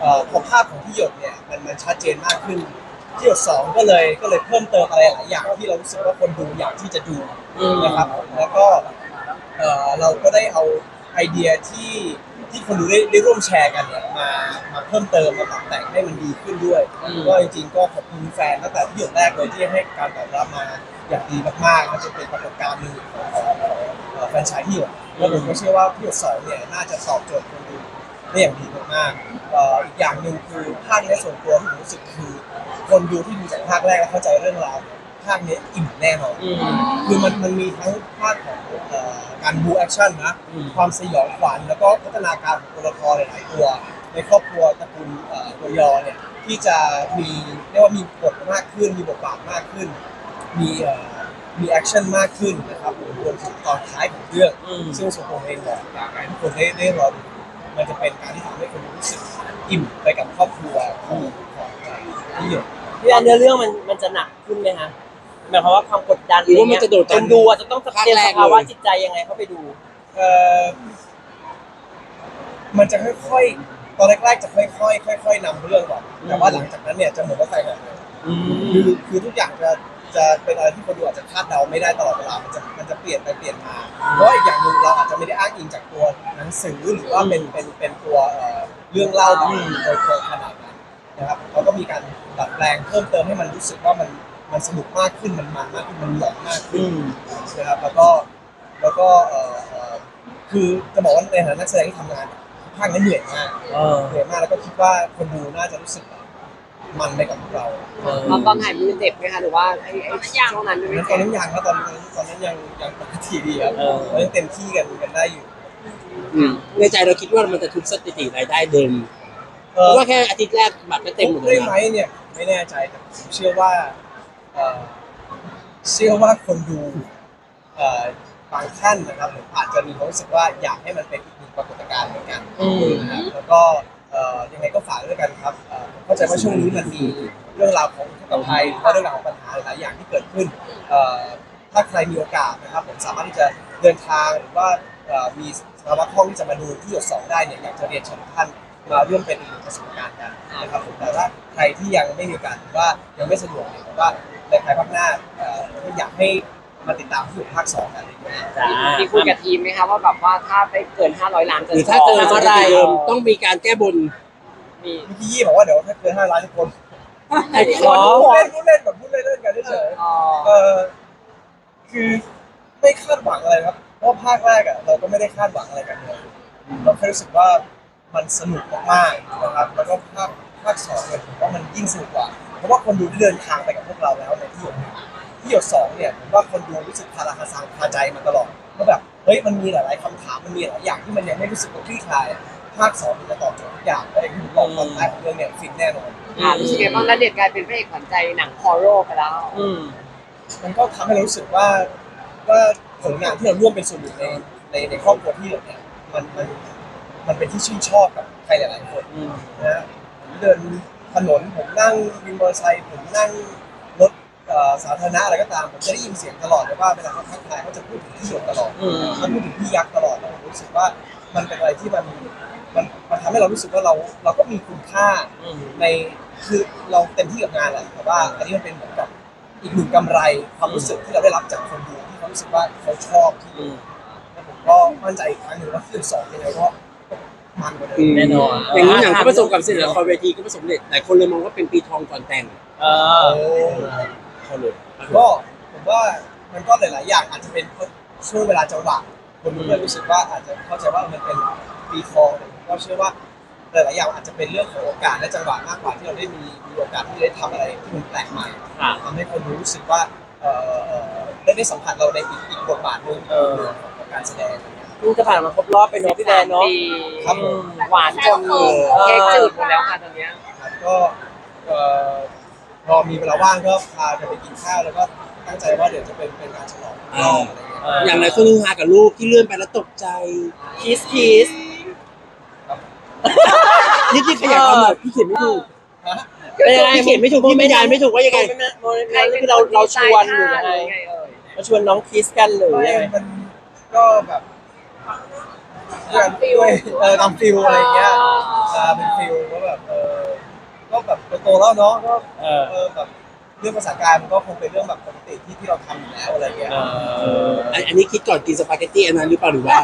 เอ่อพอภาพของที่หยดเนี่ยมันมันชัดเจนมากขึ้นที่หยดสองก็เลยก็เลยเพิ่มเติมอะไรหลายอย่างที่เรารู้สึกว่าคนดูอยากที่จะดูนะครับแล้วก็เอ่อเราก็ได้เอาไอเดียที่ที่คนดูได้ได้ร่วมแชร์กันเนี่ยมามาเพิ่มเติมมาปรับแต่งให้มันดีขึ้นด้วยก็จริงๆก็ขอบคุณแฟนตั้งแต่ที่หยดแรกเลยที่ให้การตอบรับมาอย่างดีมากๆมันจะเป็นปรากฏการณ์หนึ่งของของเอ่อแฟนชส์ที่หยดแล้วผมก็เชื่อว่าที่หยดสองเนี่ยน่าจะตอบโจทย์คนดู ได้อย่างดีมากๆเอ่ออีกอย่างหนึ่งคือภาคนี้ส่วนตัวที่ผมรู้สึกคือ คนดูที่ดูจากภาคแรกแล้วเข้าใจเรื่องราวเนี่ยภาคนี้อิ่มแน่นอน คือมันมันมีทั้งภาคของเอ่อการบูแอคชั่นนะความสยองขวัญแล้วก็พัฒนาการของตัวละครหลายๆตัว ในครอบครัวตระกูลเอ่อตัวยอเนี่ยที่จะมีเรียกว่ามีบทมากขึ้น มีบทบาทมากขึ้น มีเอ่อมีแอคชั่นมากขึ้นนะครับผมรวมถึงตอนท้ายของเรื่องอืมซึ่งส่วนผมเองบอกอยากให้ทุกคนได้ได้รอดู มันจะเป็นการที่ทำให้คนรู้สึกอิ่มไปกับครอบครัวของของที่หยดพี่แอนเนื้อเรื่องมันมันจะหนักขึ้นไหมฮะหมายความว่าความกดดันหรือว่ามันจะโดดดัคนนดูอะจะต้องเตรียมสภาวะจิตใจยังไงเข้าไปดูเอ่อมันจะค่อยๆตอนแรกๆจะค่อยๆค่อย ๆนำเรื่องก่อนแต่ว่าหลังจากนั้นเนี่ยจะเหมือนว่าใครหายเลยคือคือทุกอย่างจะจะเป็นอะไรที่คนดูอาจจะคาดเดาไม่ได้ตลอดเวลา มันจะมันจะเปลี่ยนไปเปลี่ยนมา เพราะว่าอีกอย่างหนึ่งเราอาจจะไม่ได้อ้างอิงจากตัวหนั งสือหรือว่าเป็นเป็นเป็นตัวเอ่อเรื่องเล่าแบบโดยตรงขนาดนั้นนะครับเราก็มีการดัดแปลงเพิ่มเติมให้มันรู้สึกว่ามันมันสนุกมากขึ้นมันมันมากขึ้นมันหลอนมากขึ้นนะครับแล้วก็แล้วก็เอ่อเอ่อคือจะบอกว่าในฐานะนักแสดงที่ทำงานเนี่ยภาคนั้นเหนื่อยมากเออเหนื่อยมากแล้วก็คิดว่าคนดูน่าจะรู้สึกแบบมันไปกับพวกเราเออตอนตอนถ่ายมือเจ็บไหมคะหรือว่าไอ้ไอ้ช่วงนั้นตอนไม่นั้นตอเจ็นบนั้นยังครับตอนนั้นตอนนั้นยังยังปกติดีครับเออเรายังเต็มที่กันกันได้อยู่ อืมในใจเราคิดว่ามันจะทุบสถิติรายได้เดิมเอเพราะอว่าแค่อาทิตย์แรกบัตรก็เต็มหมดเลได้ยไหมนะเนี่ย ไม่แน่ใจแต่ผมเชื่อว่าเอ่อเชื่อว่าคนดูเอ่อบางท่านนะครับผมอาจจะมีความรู้สึกว่าอยากให้มันเป็นอีกหนึ่งปรากฏการณ์เหมือนกันอืมนะครับแล้วก็เอ่อยังไงก็ฝากด้วยกันครับเอ่อผมเข้าใจว่าช่วงนี้มันมีเรื่องราวของทุกข์ภัยและเรื่องราวของปัญหาหลายๆอย่างที่เกิดขึ้นเอ่อถ้าใครมีโอกาสนะครับผมสามารถที่จะเดินทางหรือว่าเอ่อมีส ภาวะคล่องที่จะมาดูที่หยดสองได้เนี่ยอยากจะเรียนเชิญทุกท่านมาร่วมเป็นอีกหนึ่งประสบการณ์กันนะครับผมแต่ว่าใครที่ยังไม่มีโอกาสหรือว่ายังไม่สะดวกเนี่ยผมว่าในภายภาคหน้าเอ่ออยากให้มาติดตามที่หยดภาคสองกันจ้ามีคุยกับทีมไหมคะว่าแบบว่าถ้าไปเกิน 500 ล้านจะหรือถ้าเกินสถิติเดิมต้องมีการแก้บนมีเมื่อกี้ยี่บอกว่าเดี๋ยวถ้าเกินห้าล้านทุกคนไอ้พูขอดเล่นพูดเล่นแบบพูดเล่นๆกันเฉยๆอ๋อเออคือไม่คาดหวังอะไรครับ เพราะภาคแรกอะเราก็ไม่ได้คาดหวังอะไรกันเลยเราแค่รู้สึกว่ามันสนุกมากๆนะครับแล้วก็ภาคภาคสองเนี่ยผมว่ามันยิ่งสนุกกว่า เพราะว่าคนดูที่เดินทางไปกับพวกเราแล้วในที่หยดเนี่ยที่หยดสองเนี่ยผมว่าคนดูรู้สึกคาราคาซังคาใจมาตลอดว่าแบบเฮ้ยมันมีหลายๆคำถามมันมีหลายอย่างที่มันยังไม่รู้สึกว่าคลี่คลายภาคสองมันจะตอบโจทย์ทุกอย่างอะไรที่ผมบอกตอนท้ายของเรื่องเนี่ยฟินแน่นอนอ่ารู้สึกไงบ้างณเดชน์กลายเป็นพระเอกขวัญใจหนังฮอร์โรไปแล้ว อืมมันก็ทำให้เรารู้สึกว่าว่า ผลงานที่เราร่วมเป็นส่วนหนึ่งในในในครอบครัวที่เราเนี่ยมันมันมันเป็นที่ชื่นชอบกับใครหลายๆคนอืมนะฮะผมเดินถนนผมนั่งวินมอเตอร์ไซค์ผมนั่งรถเอ่อสาธารณะอะไรก็ตามผมจะได้ยินเสียงตลอดเลยว่าเวลาเขาทักทายเขาจะพูดถึงที่หยดตลอดอืม เขาพูดถึงพี่ยักษ์ตลอดแล้วผมรู้สึกว่ามันเป็นอะไรที่มันมันมันทำให้เรารู้สึกว่าเราเราก็มีคุณค่าอืมในคือเราเต็มที่กับงานแหละแต่ว่าอันนี้มันเป็นเหมือนกับอีกหนึ่งกำไรความรู้สึกที่เราได้รับจากคนดูที่เขา รู้สึกว่าเขาชอบที่อืมแล้วผมก็มั่นใจอีกครั้งหนึ่งว่าที่สองยังไงก็มันกว่าเดิอืมมแน่นอนอย่างนี้หนังก็ประสบความสำเร็จละครเวทีก็ประสบความสำเร็จหลายคนเลยมองว่าเป็นปีทองก่อนแต่งเออโอ้เขาเลยก็ผมว่ามันก็หลาย ๆ อย่างอาจจะเป็นช่วงเวลาจังหวะคนดูก็รู้สึกว่าอาจจะเข้าใจว่ามันเป็นปีทองแต่ผมก็เชื่อว่าหลาย ๆ อย่างอาจจะเป็นเรื่องของโอกาสและจังหวะมากกว่าที่เราได้มีมีโอกาสที่ได้ทำอะไรที่มันแปลกใหม่ค่ะ ทำให้คนรู้สึกว่าเอ่อเอ่อ ได้ได้สัมผัสเราในอีกอีกบทบาทหนึ่งเออ ของการแสดงอะไรเงี้ยเพิ่งจะผ่านมาครบรอบไปเนาะพี่แดนเนาะปีครับผม หวานจนเค้กจืดหมดแล้วค่ะตอนเนี้ย ครับก็เอ่อพอมีเวลาว่างก็พากันไปกินข้าวแล้วก็ตั้งใจว่าเดี๋ยวจะเป็นเป็นการฉลองรอบอะไรเงี้ยเอออย่างไรคนนึงหากับลูกที่เลื่อนไปแล้วตกใจ คิสคิสนี่พี่ขยายความหน่อยพี่เขียนไม่ถูกฮะ เป็นยังไงพี่เขียนไม่ถูกพี่บรรยายไม่ถูกว่ายังไงโมเมนต์นั้นคือเราเราชวนหรือยังไงไงเอ่ ยเราชวนน้องคิสกันหรือไม่ยังไงมันก็แบบด้วยด้วยเออตามฟิลอะไรอย่างเงี้ยอ่าเป็นฟิลก็แบบเออก็แบบโตๆแล้วเนาะก็เออเออแบบเรื่องภาษากายมันก็คงเป็นเรื่องแบบปกติที่ที่เราทำอยู่แล้วอะไรเงี้ย เอออันอันนี้คิดก่อนกินสปาเกตตี้อันนั้นหรือเปล่าหรือว่า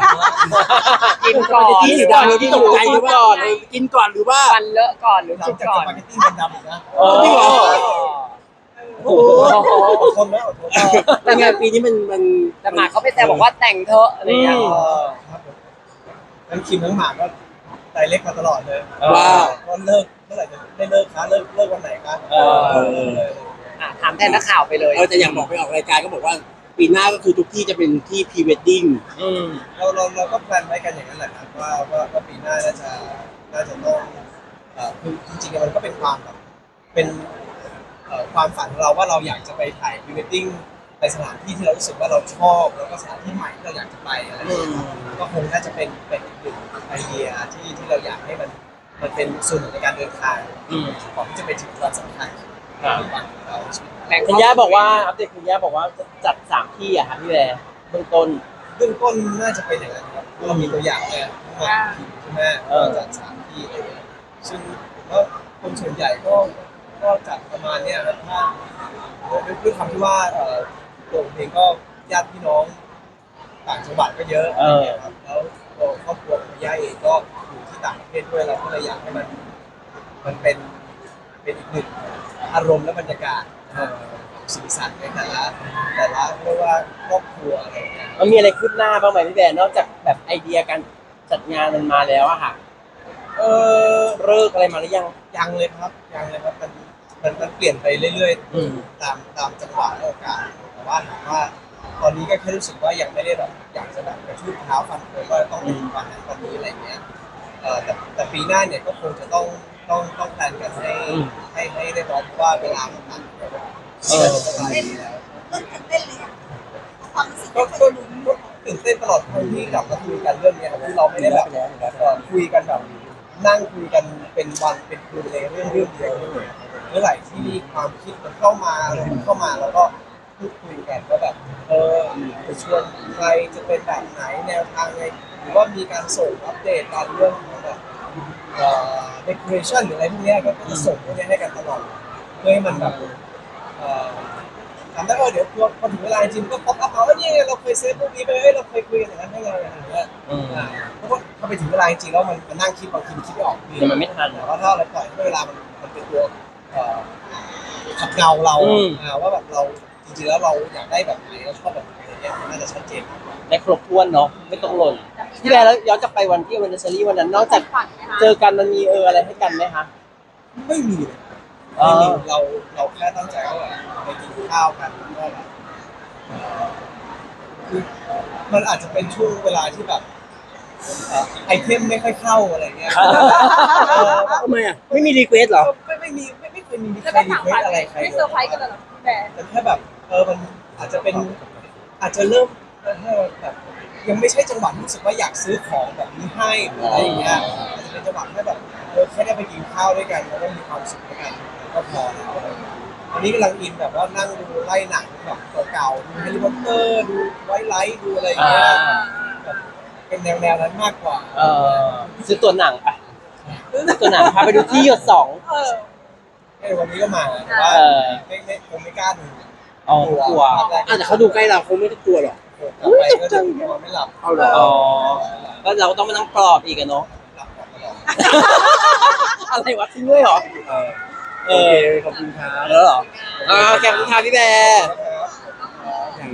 กินก่อนที่สีดำเลยที่ตกใจหรือว่าเออกินก่อนหรือว่า ฟันเลอะก่อนหรือหลัจุงดจากก่สอนปาเกตตี้มันดำอีกนะ โอ้ จริงเหรอ โอ้โหอดทนนะอดทนแต่งานปีนี้มันมันแต่หมากเขาไปแซวบอกว่าแต่งเถอะอะไรอย่างเงี้ย เออครับผมทั้งคิมทั้งหมากก็ไดเล็กมาตลอดเลยว่าก็เลิกเมื่อไหร่จะได้เลิกคะเลิกเลิกวันไหนคะเออ เออเลยอะถามแทนนักข่าวไปเลยเออแต่อย่างบอกไปออกรายการก็บอกว่า ปีหน้าก็คือทุกที่จะเป็นที่พรีเวดดิ้งอืมเราเราเราก็แพลนไว้กันอย่างนั้นแหละครับว่าว่าว่าปีหน้าน่าจะน่าจะต้องเอ่อคือจริงๆมันก็เป็นความแบบเป็น เอ่อความฝันของเราว่าเราอยากจะไปถ่ายพรีเวดดิ้งในสถานที่ที่เรารู้สึกว่าเราชอบแล้วก็สถานที่ใหม่ที่เราอยากจะไปอะไรอย่างเงี้ยครับก็คงน่าจะเป็นเป็นอีกหนึ่งไอเดียที่ที่เราอยากให้มันมันเป็นส่วนหนึ่งในการเดินทางอืมก่อนที่จะไปถึงวันสำคัญครับในวันของเราชีวิตแบ่งคุณย่าบอกว่าอัปเดตคุณย่าบอกว่าจะจัดสามที่อะค่ะพี่แวร์เบื้องต้น เบื้องต้นน่าจะเป็นอย่างนั้นครับเรามีตัวอย่างเนี่ยมาทีมใช่ไหมเออจัดสถามที่อะไรเงี้ยซึ่งผมว่าคนส่วนใหญ่ก็ ก็จัดประมาณเนี้ยครับถ้าด้วยด้วยความที่ว่าเอ่อตัวผมเองก็ญาติพี่น้องต่างจังหวัดก็เยอะอะไรเงี้ยครับแล้วตัวครอบครัวของย่าเองก็อยู่ที่ต่างประเทศด้วยเราก็เลยอยากให้มันมันเป็นเป็นอีกหนึ่งอารมณ์และบรรยากาศเอ่อสีสันในแต่ละแต่ละเรียกว่าครอบครัวอะไรอย่างเงี้ย มันมีอะไรคืบหน้าบ้างไหมพี่แวร์นอกจากแบบไอเดียการจัดงานมันมาแล้วอะค่ะ เออเลิกอะไรมาหรือยัง ยังเลยครับยังเลยครับมัน มันมันเปลี่ยนไปเรื่อยอืม ๆตามตามจังหวะและโอกาสแต่ว่าถามว่า ตอนนี้ก็แค่รู้สึกว่ายังไม่ได้แบบอยากจะแบบกระทืบเท้าฟันเลยว่าต้องเป็นวันนั้นวันนี้อะไรเงี้ยเออแต่แต่ปีหน้าเนี่ยก็คงจะต้องต้องต้องแพลนกันให้อืม ให้ให้ได้ร้อยเพราะว่าเวลามันผ่านไปแล้วเออจะปลายปีแล้ว เริ่มตื่นเต้นเลยอะความรู้สึกก็ที่เคก็ยลุ้นก็ตื่นเต้นตลอดทั้งที่กลับมาคุยกันเรื่องเนี้ยครับที่เราไม่ได้แบบเอ่อคุยกันแบบนั่งคุยกันเป็นวันเป็นคืนเลยเรื่องเรื่องเดียวเลย เมื่อไหร่ที่มีความคิดมันเข้ามาอะไรมันเข้ามาแล้วก็พูดคุยกันว่าแบบเออจะชวนใครจะเป็นแบบไหนแนวทางไงหรือว่ามีการส่งอัปเดตการเรื่องของแบบเอ่อ decoration หรืออะไรพวกเนี้ยก็จะส่งพวกเนี้ยให้กันตลอดเพื่อให้มันแบบเอ่อทำได้ว่าเดี๋ยวพอถึงเวลาจริงก็ป๊อปอัพมาว่านี่ไงเราเคยเซฟพวกนี้ไปเอ้ยเราเคยคุยกันอย่างนั้นได้ไงอะไรอย่างเงี้ยอืมอ่าเพราะว่าพอไปถึงเวลาจริงๆแล้วมันมันนั่งคิดบางทีมันคิดไม่ออกเดี๋ยวมันไม่ทัน แต่ว่าถ้าเราปล่อยให้เวลามันมันเป็นตัว เอ่อขับเงาเราอืม อ่าว่าแบบเราจริงๆแล้วเราอยากได้แบบไหนเราชอบแบบไหนอะไรเงี้ยมันน่าจะชัดเจนมากกว่าได้ครบถ้วนเนาะไม่ต้องหล่นพี่แวร์แล้วย้อนกลับไปวันที่วันเดอร์ซรี่วันนั้นนอกจากฝันไหมคะเจอกันมันมีเอออะไรให้กันไหมคะ ไม่มีเลยอ๋อไม่มีเราเราแค่ตั้งใจว่าแบบไปกินข้าวกันแล้วก็แบบเอ่อคือมันอาจจะเป็นช่วงเวลาที่แบบเอ่อไอเทมไม่ค่อยเข้าอะไรเงี้ย เออทำไมอะไม่มีรีเควสเหรอ ไม่ไม่มี ไม่ไม่เคยมีแล้วใครไม่รีถามเควฝัสนอะไรใครไม่เลเซอร์ไพรส์กันเลยเหรอแต่ แต่แค่แบบเออมันอาจจะเป็นอาจจะเริ่มแค่แบบยังไม่ใช่จังหวะที่รู้สึกว่าอยากซื้อของแบบนี้ให้หรืออะไรอย่างเงี้ยอาจจะเป็นจังหวะแค่แบบเออแค่ได้ไปกินข้าวด้วยกันแล้วก็มีความสุขด้วยกันก็พอแล้วอะไรอย่างเงี้ยอันนี้กำลังอินแบบว่านั่งดูไล่หนังแบบเก่าๆดูแฮร์รี่พอตเตอร์ดูไวท์ไลท์ดูอะไรอย่างเงี้ยอ่า แบบเป็นแนวๆนั้นมากกว่า เออซื้อตัวหนังไปซื้อตัวหนังพาไปดูที่หยดสองเออ เอ้ยวันนี้ก็มาแต่ว่าเออ ไม่ไม่ไม่คงไม่กล้าดูอ๋อกลัว ภาคแรกอะแต่เขาดูใกล้เราคงไม่ต้องกลัวหรอก กลับไปก็จะนอนไม่หลับเอาเหรออ๋อ ก็เราต้องมานั่งปลอบอีกอะเนาะ หลับก่อนตลอดอะไรวะทิ้งด้วยเหรอ เออเอโออเคขอบคุณครับแล้วเหรออ่าแกคุณค่ะพี่แบร์ อย่าง